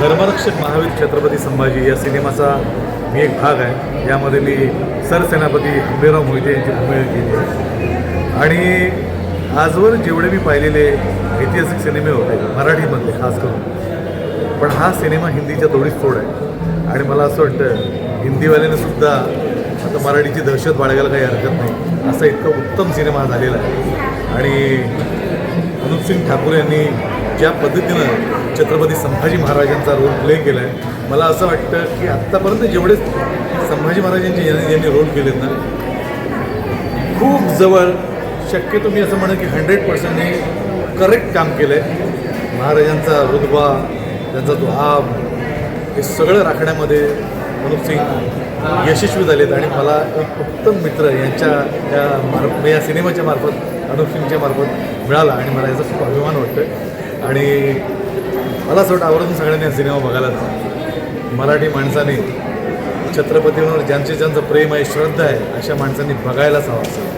धर्मरक्षक महावीर छत्रपती संभाजी या सिनेमाचा मी एक भाग आहे. यामध्ये मी सरसेनापती हंबीराव मोहिते यांची भूमिका केली आहे. आणि आजवर जेवढे मी पाहिलेले ऐतिहासिक सिनेमे होते मराठीमधले खास करून पण हा सिनेमा हिंदीच्या थोडीच तोड आहे. आणि मला असं वाटतं हिंदीवाल्याने सुद्धा आता मराठीची दहशत बाळगायला काही हरकत नाही. असा इतका उत्तम सिनेमा झालेला आहे. आणि अनुप सिंग ठाकूर यांनी ज्या पद्धतीनं छत्रपती संभाजी महाराजांचा रोल प्ले केला आहे मला असं वाटतं की आत्तापर्यंत जेवढे संभाजी महाराजांचे यांनी यांनी रोल केलेत ना खूप जवळ शक्यतो मी असं म्हणेन की हंड्रेड पर्सेंटने करेक्ट काम केलं आहे महाराजांचा रुतबा त्यांचा तो आब हे सगळं राखण्यामध्ये मनोज सिंग यशस्वी झालेत. आणि मला एक उत्तम मित्र यांच्या या मार्फ या सिनेमाच्या मार्फत अनुप सिंगच्या मार्फत मिळाला आणि मला याचा खूप अभिमान वाटतो आणि मला असं वाटतं आवर्जून सगळ्यांनी हा सिनेमा बघायला जावा. मराठी माणसाने छत्रपतींवर ज्यांचे ज्यांचं प्रेम आहे श्रद्धा आहे अशा माणसांनी बघायलाच हवा असं